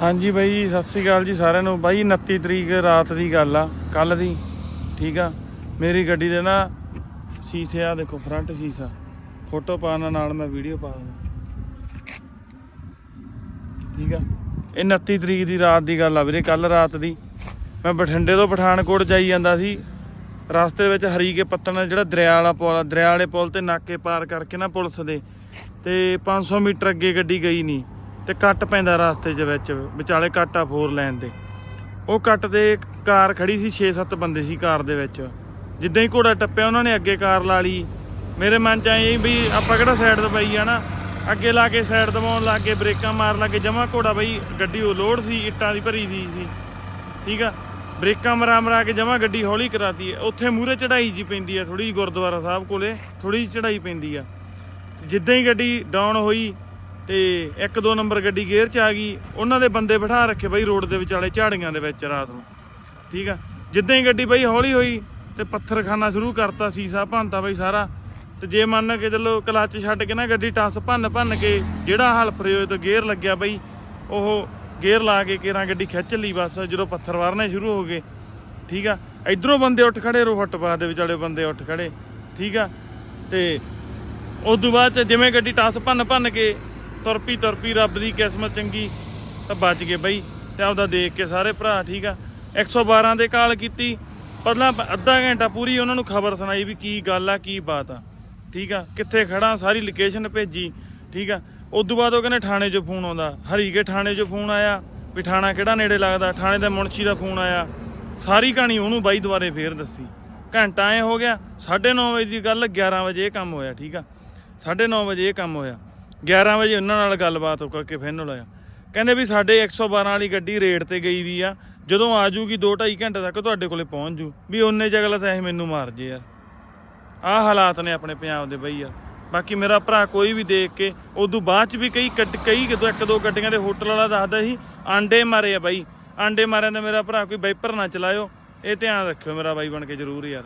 ਹਾਂਜੀ ਬਾਈ ਜੀ ਸਤਿ ਸ੍ਰੀ ਅਕਾਲ ਜੀ ਸਾਰਿਆਂ ਨੂੰ। ਬਾਈ 29 ਤਰੀਕ ਰਾਤ ਦੀ ਗੱਲ ਆ ਕੱਲ ਦੀ, ਠੀਕ ਆ? ਮੇਰੀ ਗੱਡੀ ਦੇ ਨਾ ਸ਼ੀਸ਼ੇ ਆ, ਦੇਖੋ ਫਰੰਟ ਸ਼ੀਸ਼ਾ। ਫੋਟੋ ਪਾਉਣ ਨਾਲ ਮੈਂ ਵੀਡੀਓ ਪਾ ਦੂੰਗਾ ਠੀਕ ਆ? ਇਹ 29 ਤਰੀਕ ਦੀ ਰਾਤ ਦੀ ਗੱਲ ਆ ਵੀਰੇ ਕੱਲ ਰਾਤ ਦੀ। ਮੈਂ ਬਠਿੰਡੇ ਤੋਂ ਪਠਾਨਕੋਟ ਜਾਈ ਜਾਂਦਾ ਸੀ। ਰਸਤੇ ਵਿੱਚ ਹਰੀਕੇ ਪੱਤਣ ਜਿਹੜਾ ਦਰਿਆ ਵਾਲਾ ਪੁਲ ਆ, ਦਰਿਆ ਵਾਲੇ ਪੁਲ ਤੇ ਨਾਕੇ ਪਾਰ ਕਰਕੇ ਨਾ ਪੁਲਿਸ ਦੇ। ਤੇ 500 ਮੀਟਰ ਅੱਗੇ ਗੱਡੀ ਗਈ ਨਹੀਂ। ਤੇ ਕੱਟ ਪੈਂਦਾ ਰਸਤੇ ਦੇ ਵਿੱਚ, ਵਿਚਾਲੇ ਕੱਟ ਆ ਫੋਰ ਲੈਣ ਤੇ। ਉਹ ਕੱਟ ਦੇ ਕਾਰ ਖੜੀ ਸੀ 6-7 ਬੰਦੇ ਸੀ ਕਾਰ ਦੇ ਵਿੱਚ। ਜਿੱਦਾਂ ਹੀ ਘੋੜਾ ਟੱਪਿਆ, ਉਹਨਾਂ ਨੇ ਅੱਗੇ ਕਾਰ ਲਾ ਲਈ। ਮੇਰੇ ਮਨ 'ਚ ਆਏ ਵੀ ਆਪਾਂ ਕਿਹੜਾ ਸਾਈਡ ਦਬਾਈ ਆ ਨਾ ਅੱਗੇ ਲਾ ਕੇ ਸਾਈਡ ਦਬਾਉਣ ਲੱਗ ਗਏ, ਬ੍ਰੇਕਾਂ ਮਾਰ ਲੱਗੇ ਜਮਾ ਘੋੜਾ ਬਈ ਗੱਡੀ ਉਹ ਲੋਡ ਸੀ, ਇੱਟਾਂ ਦੀ ਭਰੀ ਦੀ ਸੀ। ਠੀਕ ਆ? ਬ੍ਰੇਕਾਂ ਮਰਾ ਮਰਾ ਕੇ ਜਮਾ ਗੱਡੀ ਹੌਲੀ ਕਰਾਤੀ। ਉੱਥੇ ਮੂਹਰੇ ਚੜਾਈ ਜੀ ਪੈਂਦੀ ਆ ਥੋੜੀ ਗੁਰਦੁਆਰਾ ਸਾਹਿਬ ਕੋਲੇ ਥੋੜੀ ਚੜਾਈ ਪੈਂਦੀ ਆ। ਜਿੱਦਾਂ ਹੀ ਗੱਡੀ ਡਾਊਨ ਹੋਈ ਤੇ ਇੱਕ ਦੋ ਨੰਬਰ ਗੱਡੀ ਗੇਅਰ 'ਚ ਆ ਗਈ, ਉਹਨਾਂ ਦੇ ਬੰਦੇ ਬਿਠਾ ਰੱਖੇ ਬਈ ਰੋਡ ਦੇ ਵਿਚਾਲੇ ਝਾੜੀਆਂ ਦੇ ਵਿੱਚ ਰਾਤ ਨੂੰ। ਠੀਕ ਆ? ਜਿੱਦਾਂ ਹੀ ਗੱਡੀ ਬਈ ਹੌਲੀ ਹੋਈ ਤੇ ਪੱਥਰ ਖਾਣਾ ਸ਼ੁਰੂ ਕਰਤਾ, ਸੀਸਾ ਭੰਨਤਾ ਬਈ ਸਾਰਾ। ਤੇ ਜੇ ਮੰਨ ਕੇ ਚੱਲੋ ਕਲੱਚ ਛੱਡ ਕੇ ਨਾ ਗੱਡੀ ਟੱਸ ਭੰਨ ਭੰਨ ਕੇ ਜਿਹੜਾ ਹਾਲ ਫਰਿਓ ਤੇ ਗੇਅਰ ਲੱਗਿਆ ਬਈ, ਉਹ ਗੇਅਰ ਲਾ ਕੇ ਕੇਰਾਂ ਗੱਡੀ ਖਿੱਚ ਲਈ ਬਸ, ਜਦੋਂ ਪੱਥਰ ਵਾਰਨੇ ਸ਼ੁਰੂ ਹੋ ਗਏ। ਠੀਕ ਆ? ਇਧਰੋਂ ਬੰਦੇ ਉੱਠ ਖੜੇ ਰੋ ਫੁੱਟਪਾਥ ਦੇ ਵਿਚਾਲੇ ਬੰਦੇ ਉੱਠ ਖੜੇ। ਠੀਕ ਆ? ਤੇ ਉਸ ਤੋਂ ਬਾਅਦ 'ਚ ਜਿਵੇਂ ਗੱਡੀ ਟੱਸ ਭੰਨ ਭੰਨ ਕੇ ਤੁਰਪੀ ਤੁਰਪੀ ਰੱਬ ਦੀ ਕਿਸਮਤ ਚੰਗੀ, ਤਾਂ ਬਚ ਗਏ ਬਈ। ਤੇ ਆਪਦਾ ਦੇਖ ਕੇ ਸਾਰੇ ਭਰਾ ਠੀਕ ਆ। 112 ਦੇ ਕਾਲ ਕੀਤੀ। ਪਹਿਲਾਂ ਅੱਧਾ ਘੰਟਾ ਪੂਰੀ ਉਹਨਾਂ ਨੂੰ ਖਬਰ ਸੁਣਾਈ ਵੀ ਕੀ ਗੱਲ ਆ, ਕੀ ਬਾਤ ਆ। ਠੀਕ ਆ? ਕਿੱਥੇ ਖੜਾ ਸਾਰੀ ਲੋਕੇਸ਼ਨ ਭੇਜੀ। ਠੀਕ ਆ? ਉਸ ਤੋਂ ਬਾਅਦ ਉਹ ਕਹਿੰਦੇ ਥਾਣੇ 'ਚੋਂ ਫੋਨ ਆਉਂਦਾ। ਹਰੀਕੇ ਥਾਣੇ 'ਚੋਂ ਫੋਨ ਆਇਆ ਵੀ ਥਾਣਾ ਕਿਹੜਾ ਨੇੜੇ ਲੱਗਦਾ? ਥਾਣੇ ਦੇ ਮੁਨਸ਼ੀ ਦਾ ਫੋਨ ਆਇਆ। ਸਾਰੀ ਕਹਾਣੀ ਉਹਨੂੰ ਬਾਈ ਦੁਬਾਰੇ ਫੇਰ ਦੱਸੀ। ਘੰਟਾ ਐ ਹੋ ਗਿਆ। 9:30 ਵਜੇ ਦੀ ਗੱਲ 11 ਵਜੇ ਇਹ ਕੰਮ ਹੋਇਆ। ਠੀਕ ਆ? 9:30 ਵਜੇ ਇਹ ਕੰਮ ਹੋਇਆ। 11 ਵਜੇ ਉਹਨਾਂ ਨਾਲ ਗੱਲਬਾਤ ਹੋ ਕਰਕੇ ਫਾਈਨਲ ਹੋਇਆ ਕਹਿੰਦੇ ਵੀ ਸਾਡੇ 112 ਵਾਲੀ ਗੱਡੀ ਰੇਟ ਤੇ ਗਈ ਵੀ ਆ। ਜਦੋਂ ਆ ਜੂਗੀ 2.5 ਘੰਟੇ ਤੱਕ ਤੁਹਾਡੇ ਕੋਲੇ ਪਹੁੰਚ ਜੂ। ਵੀ ਉਹਨੇ ਚ ਅਗਲਾ ਮੈਨੂੰ ਮਾਰ ਜੇ ਯਾਰ। ਆਹ ਹਾਲਾਤ ਨੇ ਆਪਣੇ ਪੰਜਾਬ ਦੇ ਬਈ ਯਾਰ। ਬਾਕੀ ਮੇਰਾ ਭਰਾ ਕੋਈ ਵੀ ਦੇਖ ਕੇ, ਉਦੋਂ ਬਾਅਦ ਚ ਵੀ ਕਈ ਗੱਡ- ਕਈ ਕਿਦੋਂ ਇੱਕ ਦੋ ਗੱਡੀਆਂ ਦੇ ਹੋਟਲ ਵਾਲਾ ਦੱਸਦਾ ਸੀ, ਆਂਡੇ ਮਾਰੇ ਆ ਬਾਈ। ਆਂਡੇ ਮਾਰਿਆਂ ਦਾ ਮੇਰਾ ਭਰਾ ਕੋਈ ਵਾਈਪਰ ਨਾ ਚਲਾਇਓ। ਇਹ ਧਿਆਨ ਰੱਖਿਓ ਮੇਰਾ ਬਾਈ ਬਣ ਕੇ ਜ਼ਰੂਰ ਯਾਰ।